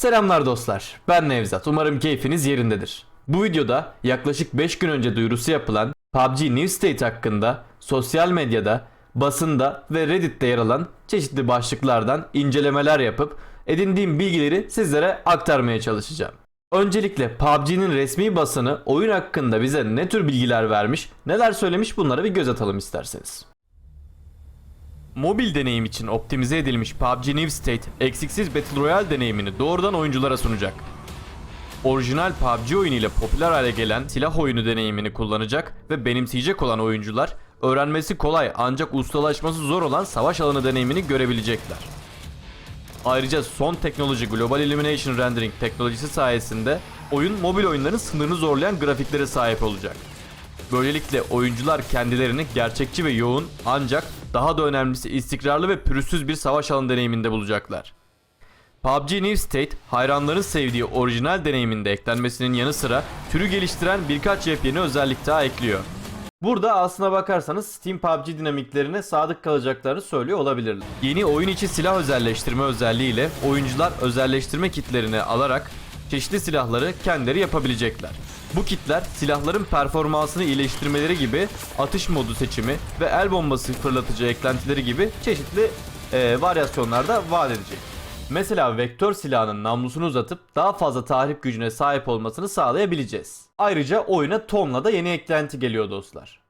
Selamlar dostlar. Ben Nevzat. Umarım keyfiniz yerindedir. Bu videoda yaklaşık 5 gün önce duyurusu yapılan PUBG New State hakkında sosyal medyada, basında ve Reddit'te yer alan çeşitli başlıklardan incelemeler yapıp edindiğim bilgileri sizlere aktarmaya çalışacağım. Öncelikle PUBG'nin resmi basını oyun hakkında bize ne tür bilgiler vermiş, neler söylemiş bunlara bir göz atalım isterseniz. Mobil deneyim için optimize edilmiş PUBG New State eksiksiz Battle Royale deneyimini doğrudan oyunculara sunacak. Orijinal PUBG oyunu ile popüler hale gelen silah oyunu deneyimini kullanacak ve benimseyecek olan oyuncular öğrenmesi kolay ancak ustalaşması zor olan savaş alanı deneyimini görebilecekler. Ayrıca son teknoloji Global Illumination Rendering teknolojisi sayesinde oyun mobil oyunların sınırını zorlayan grafiklere sahip olacak. Böylelikle oyuncular kendilerini gerçekçi ve yoğun ancak daha da önemlisi istikrarlı ve pürüzsüz bir savaş alanı deneyiminde bulacaklar. PUBG New State hayranların sevdiği orijinal deneyiminde eklenmesinin yanı sıra türü geliştiren birkaç yepyeni özellik daha ekliyor. Burada aslına bakarsanız Steam PUBG dinamiklerine sadık kalacaklarını söylüyor olabilirler. Yeni oyun içi silah özelleştirme özelliğiyle oyuncular özelleştirme kitlerini alarak çeşitli silahları kendileri yapabilecekler. Bu kitler silahların performansını iyileştirmeleri gibi atış modu seçimi ve el bombası fırlatıcı eklentileri gibi çeşitli eee varyasyonlarda vaat edecek. Mesela vektör silahının namlusunu uzatıp daha fazla tahrip gücüne sahip olmasını sağlayabileceğiz. Ayrıca oyuna tonla da yeni eklenti geliyor dostlar.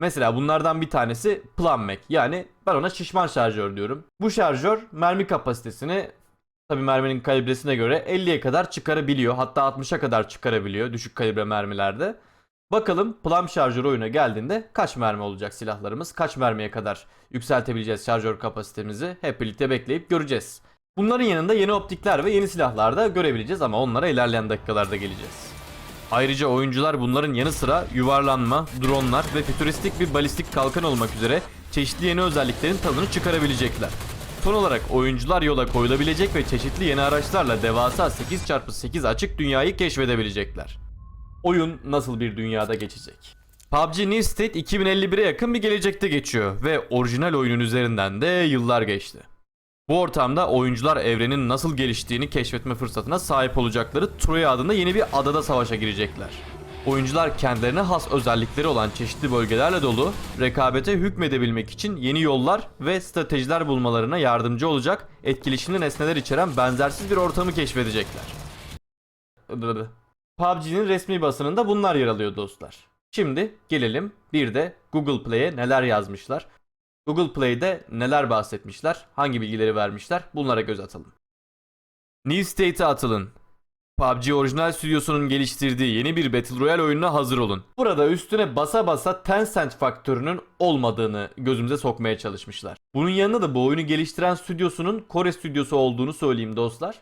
Mesela bunlardan bir tanesi Plan Mac yani ben ona şişman şarjör diyorum. Bu şarjör mermi kapasitesini tabi merminin kalibresine göre 50'ye kadar çıkarabiliyor. Hatta 60'a kadar çıkarabiliyor düşük kalibre mermilerde. Bakalım Plum şarjör oyuna geldiğinde kaç mermi olacak silahlarımız? Kaç mermiye kadar yükseltebileceğiz şarjör kapasitemizi? Hep birlikte bekleyip göreceğiz. Bunların yanında yeni optikler ve yeni silahlar da görebileceğiz ama onlara ilerleyen dakikalarda geleceğiz. Ayrıca oyuncular bunların yanı sıra yuvarlanma, dronlar ve fütüristik bir balistik kalkan olmak üzere çeşitli yeni özelliklerin tadını çıkarabilecekler. Son olarak oyuncular yola koyulabilecek ve çeşitli yeni araçlarla devasa 8x8 açık dünyayı keşfedebilecekler. Oyun nasıl bir dünyada geçecek? PUBG New State 2051'e yakın bir gelecekte geçiyor ve orijinal oyunun üzerinden de yıllar geçti. Bu ortamda oyuncular evrenin nasıl geliştiğini keşfetme fırsatına sahip olacakları Troya adında yeni bir adada savaşa girecekler. Oyuncular kendilerine has özellikleri olan çeşitli bölgelerle dolu, rekabete hükmedebilmek için yeni yollar ve stratejiler bulmalarına yardımcı olacak etkileşimli nesneler içeren benzersiz bir ortamı keşfedecekler. PUBG'nin resmi basınında bunlar yer alıyor dostlar. Şimdi gelelim bir de Google Play'e neler yazmışlar. Google Play'de neler bahsetmişler, hangi bilgileri vermişler bunlara göz atalım. New State'e atılın. PUBG orijinal stüdyosunun geliştirdiği yeni bir Battle Royale oyununa hazır olun. Burada üstüne basa basa Tencent faktörünün olmadığını gözümüze sokmaya çalışmışlar. Bunun yanında da bu oyunu geliştiren stüdyosunun Kore stüdyosu olduğunu söyleyeyim dostlar.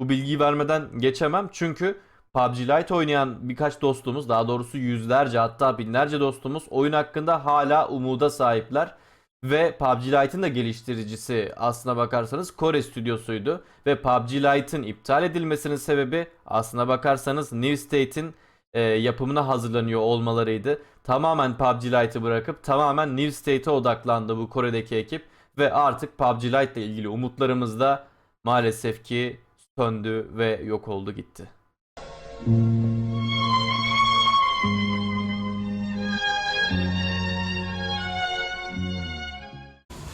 Bu bilgiyi vermeden geçemem çünkü PUBG Lite oynayan birkaç dostumuz daha doğrusu yüzlerce hatta binlerce dostumuz oyun hakkında hala umuda sahipler. Ve PUBG Lite'ın da geliştiricisi aslına bakarsanız Kore stüdyosuydu. Ve PUBG Lite'ın iptal edilmesinin sebebi aslına bakarsanız New State'in e, yapımına hazırlanıyor olmalarıydı. Tamamen PUBG Lite'ı bırakıp tamamen New State'e odaklandı bu Kore'deki ekip. Ve artık PUBG Lite ile ilgili umutlarımız da maalesef ki söndü ve yok oldu gitti.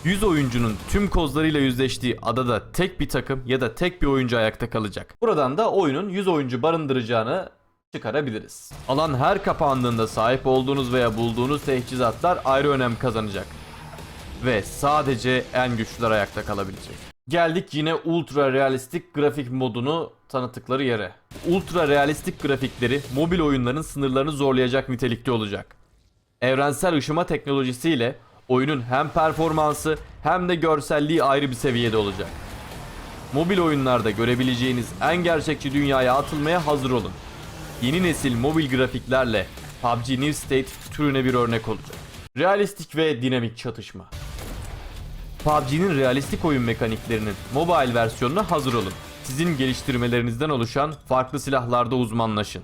100 oyuncunun tüm kozlarıyla yüzleştiği adada tek bir takım ya da tek bir oyuncu ayakta kalacak. Buradan da oyunun 100 oyuncu barındıracağını çıkarabiliriz. Alan her kapandığında sahip olduğunuz veya bulduğunuz teçhizatlar ayrı önem kazanacak. Ve sadece en güçlüler ayakta kalabilecek. Geldik yine ultra realistik grafik modunu tanıttıkları yere. Ultra realistik grafikleri mobil oyunların sınırlarını zorlayacak nitelikte olacak. Evrensel ışıma teknolojisiyle oyunun hem performansı hem de görselliği ayrı bir seviyede olacak. Mobil oyunlarda görebileceğiniz en gerçekçi dünyaya atılmaya hazır olun. Yeni nesil mobil grafiklerle PUBG New State türüne bir örnek olacak. Realistik ve dinamik çatışma. PUBG'nin realistik oyun mekaniklerinin mobile versiyonuna hazır olun. Sizin geliştirmelerinizden oluşan farklı silahlarda uzmanlaşın.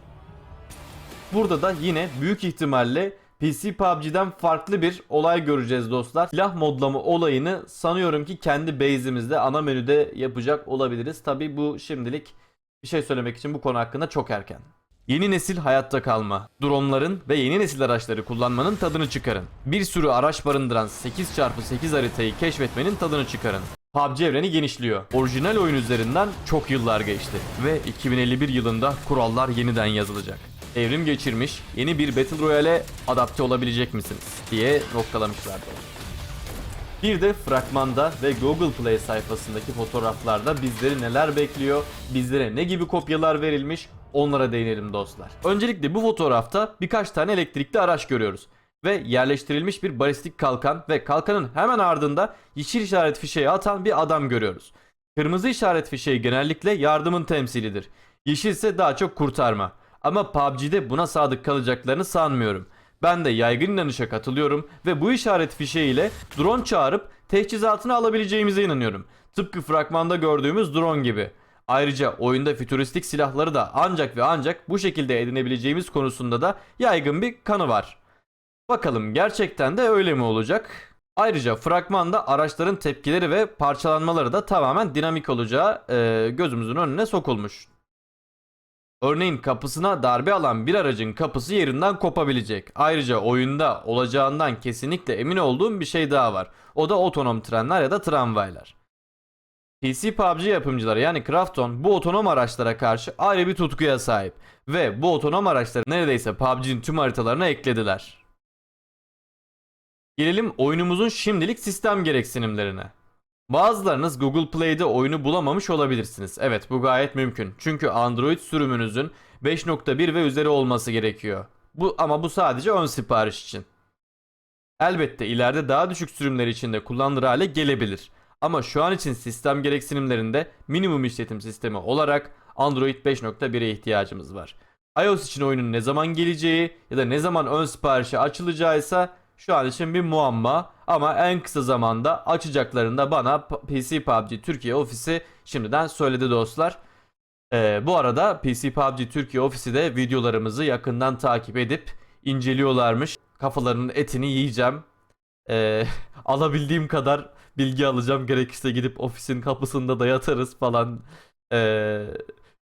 Burada da yine büyük ihtimalle PC PUBG'den farklı bir olay göreceğiz dostlar. Silah modlama olayını sanıyorum ki kendi base'imizde ana menüde yapacak olabiliriz. Tabi bu şimdilik bir şey söylemek için bu konu hakkında çok erken. Yeni nesil hayatta kalma. Dronların ve yeni nesil araçları kullanmanın tadını çıkarın. Bir sürü araç barındıran 8x8 haritayı keşfetmenin tadını çıkarın. PUBG evreni genişliyor. Orijinal oyun üzerinden çok yıllar geçti ve 2051 yılında kurallar yeniden yazılacak. Evrim geçirmiş yeni bir Battle Royale'e adapte olabilecek misiniz diye noktalamışlardı. Bir de fragmanda ve Google Play sayfasındaki fotoğraflarda bizleri neler bekliyor, bizlere ne gibi kopyalar verilmiş onlara değinelim dostlar. Öncelikle bu fotoğrafta birkaç tane elektrikli araç görüyoruz. Ve yerleştirilmiş bir balistik kalkan ve kalkanın hemen ardında yeşil işaret fişeği atan bir adam görüyoruz. Kırmızı işaret fişeği genellikle yardımın temsilidir. Yeşil ise daha çok kurtarma. Ama PUBG'de buna sadık kalacaklarını sanmıyorum. Ben de yaygın inanışa katılıyorum ve bu işaret fişeği ile drone çağırıp teçhizatını alabileceğimize inanıyorum. Tıpkı fragmanda gördüğümüz drone gibi. Ayrıca oyunda fütüristik silahları da ancak ve ancak bu şekilde edinebileceğimiz konusunda da yaygın bir kanı var. Bakalım gerçekten de öyle mi olacak? Ayrıca fragmanda araçların tepkileri ve parçalanmaları da tamamen dinamik olacağı e, gözümüzün önüne sokulmuş. Örneğin kapısına darbe alan bir aracın kapısı yerinden kopabilecek. Ayrıca oyunda olacağından kesinlikle emin olduğum bir şey daha var. O da otonom trenler ya da tramvaylar. PC PUBG yapımcıları yani Krafton bu otonom araçlara karşı ayrı bir tutkuya sahip. Ve bu otonom araçları neredeyse PUBG'nin tüm haritalarına eklediler. Gelelim oyunumuzun şimdilik sistem gereksinimlerine. Bazılarınız Google Play'de oyunu bulamamış olabilirsiniz. Evet bu gayet mümkün. Çünkü Android sürümünüzün 5.1 ve üzeri olması gerekiyor. Bu ama bu sadece ön sipariş için. Elbette ileride daha düşük sürümler için de kullanılır hale gelebilir. Ama şu an için sistem gereksinimlerinde minimum işletim sistemi olarak Android 5.1'e ihtiyacımız var. iOS için oyunun ne zaman geleceği ya da ne zaman ön siparişe açılacağı ise şu an için bir muamma ama en kısa zamanda açacaklarında bana PC PUBG Türkiye ofisi şimdiden söyledi dostlar. Ee, bu arada PC PUBG Türkiye ofisi de videolarımızı yakından takip edip inceliyorlarmış. Kafalarının etini yiyeceğim. Ee, alabildiğim kadar bilgi alacağım. Gerekirse gidip ofisin kapısında da yatarız falan. Ee,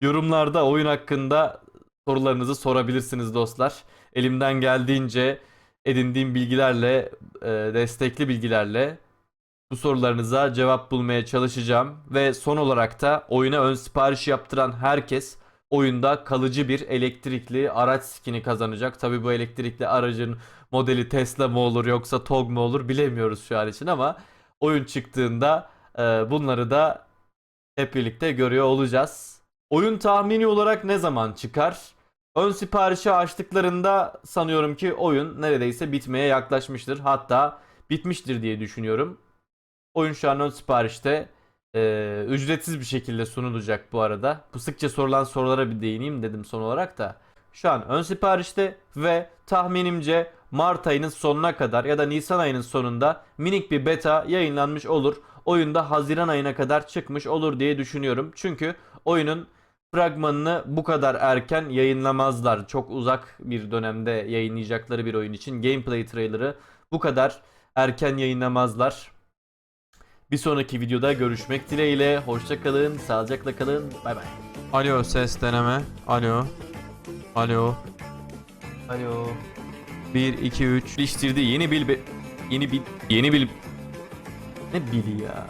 yorumlarda oyun hakkında sorularınızı sorabilirsiniz dostlar. Elimden geldiğince edindiğim bilgilerle, e, destekli bilgilerle bu sorularınıza cevap bulmaya çalışacağım. Ve son olarak da oyuna ön sipariş yaptıran herkes oyunda kalıcı bir elektrikli araç skini kazanacak. Tabi bu elektrikli aracın modeli Tesla mı olur yoksa TOG mu olur bilemiyoruz şu an için ama oyun çıktığında e, bunları da hep birlikte görüyor olacağız. Oyun tahmini olarak ne zaman çıkar? Ön siparişi açtıklarında sanıyorum ki oyun neredeyse bitmeye yaklaşmıştır. Hatta bitmiştir diye düşünüyorum. Oyun şu an ön siparişte e, ücretsiz bir şekilde sunulacak bu arada. Bu sıkça sorulan sorulara bir değineyim dedim son olarak da. Şu an ön siparişte ve tahminimce Mart ayının sonuna kadar ya da Nisan ayının sonunda minik bir beta yayınlanmış olur. Oyunda Haziran ayına kadar çıkmış olur diye düşünüyorum. Çünkü oyunun fragmanını bu kadar erken yayınlamazlar. Çok uzak bir dönemde yayınlayacakları bir oyun için gameplay trailer'ı bu kadar erken yayınlamazlar. Bir sonraki videoda görüşmek dileğiyle. Hoşça kalın, sağlıcakla kalın. Bay bay. Alo ses deneme. Alo. Alo. Alo. 1 2 3 Geliştirdiği yeni bil yeni bil yeni bil ne bili ya?